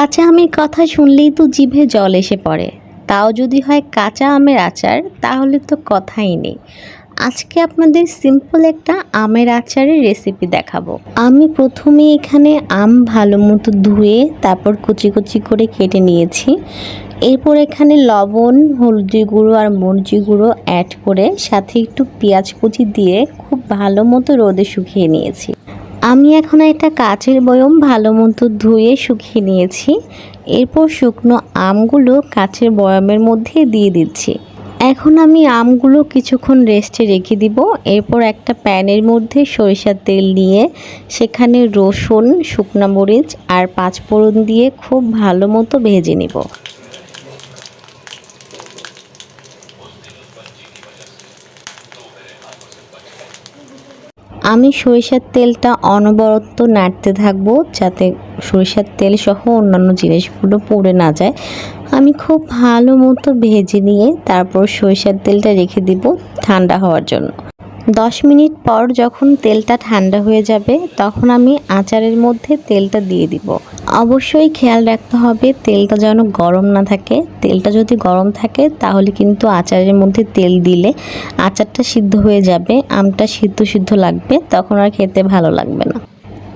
কাঁচা আমের কথা শুনলেই তো জিভে জল এসে পড়ে। তাও যদি হয় কাঁচা আমের আচার, তাহলে তো কথাই নেই। আজকে আপনাদের সিম্পল একটা আমের আচারের রেসিপি দেখাবো। আমি প্রথমে এখানে আম ভালো মতো ধুয়ে, তারপর কুচি কুচি করে কেটে নিয়েছি। এরপর এখানে লবণ, হলদি গুঁড়ো আর মরিচি গুঁড়ো অ্যাড করে, সাথে একটু পেঁয়াজ কুচি দিয়ে খুব ভালো মতো রোদে শুকিয়ে নিয়েছি। আমি এখন একটা কাচের বয়ম ভালো মতো ধুয়ে শুকিয়ে নিয়েছি। এরপর শুকনো আমগুলো কাচের বয়মের মধ্যে দিয়ে দিচ্ছি। এখন আমি আমগুলো কিছুক্ষণ রেস্টে রেখে দিব। এরপর একটা প্যানের মধ্যে সরিষার তেল নিয়ে সেখানে রসুন, শুকনো মরিচ আর পাঁচ পাঁচফোড়ন দিয়ে খুব ভালো মতো ভেজে নিব। আমি সরিষার তেলটা অনবরত নাড়তে থাকব যাতে সরিষার তেল সহ অন্যান্য জিনিসগুলো পড়ে না যায়। আমি খুব ভালো মতো ভেজে নিয়ে তারপর সরিষার তেলটা রেখে দিব ঠান্ডা হওয়ার জন্য। দশ মিনিট পর যখন তেলটা ঠান্ডা হয়ে যাবে, তখন আমি আচারের মধ্যে তেলটা দিয়ে দিব। অবশ্যই খেয়াল রাখতে হবে, তেলটা যেন গরম না থাকে। তেলটা যদি গরম থাকে, তাহলে কিন্তু আচারের মধ্যে তেল দিলে আচারটা সিদ্ধ হয়ে যাবে, আমটা সিদ্ধ সিদ্ধ লাগবে, তখন আর খেতে ভালো লাগবে না।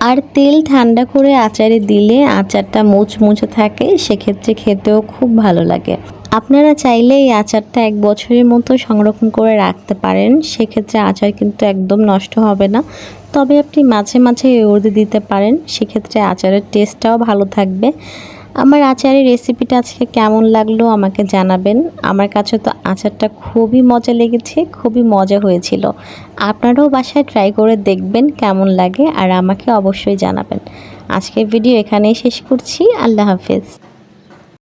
আর তেল ঠান্ডা করে আচারে দিলে আচারটা মুচমুচে থাকে, সেক্ষেত্রে খেতেও খুব ভালো লাগে। আপনারা চাইলে এই আচারটা এক বছরের মতো সংরক্ষণ করে রাখতে পারেন। সেক্ষেত্রে আচার কিন্তু একদম নষ্ট হবে না। তবে আপনি মাঝে মাঝে রোদে দিতে পারেন। সেক্ষেত্রে আচারের টেস্টটাও ভালো থাকবে। আমার আচারের রেসিপিটা আজকে কেমন লাগল আমাকে জানাবেন। আমার কাছে তো আচারটা খুবই মজা লেগেছে, খুবই মজা হয়েছিল। আপনারাও বাসায় ট্রাই করে দেখবেন কেমন লাগে আর আমাকে অবশ্যই জানাবেন। আজকের ভিডিও এখানেই শেষ করছি। আল্লাহ হাফেজ।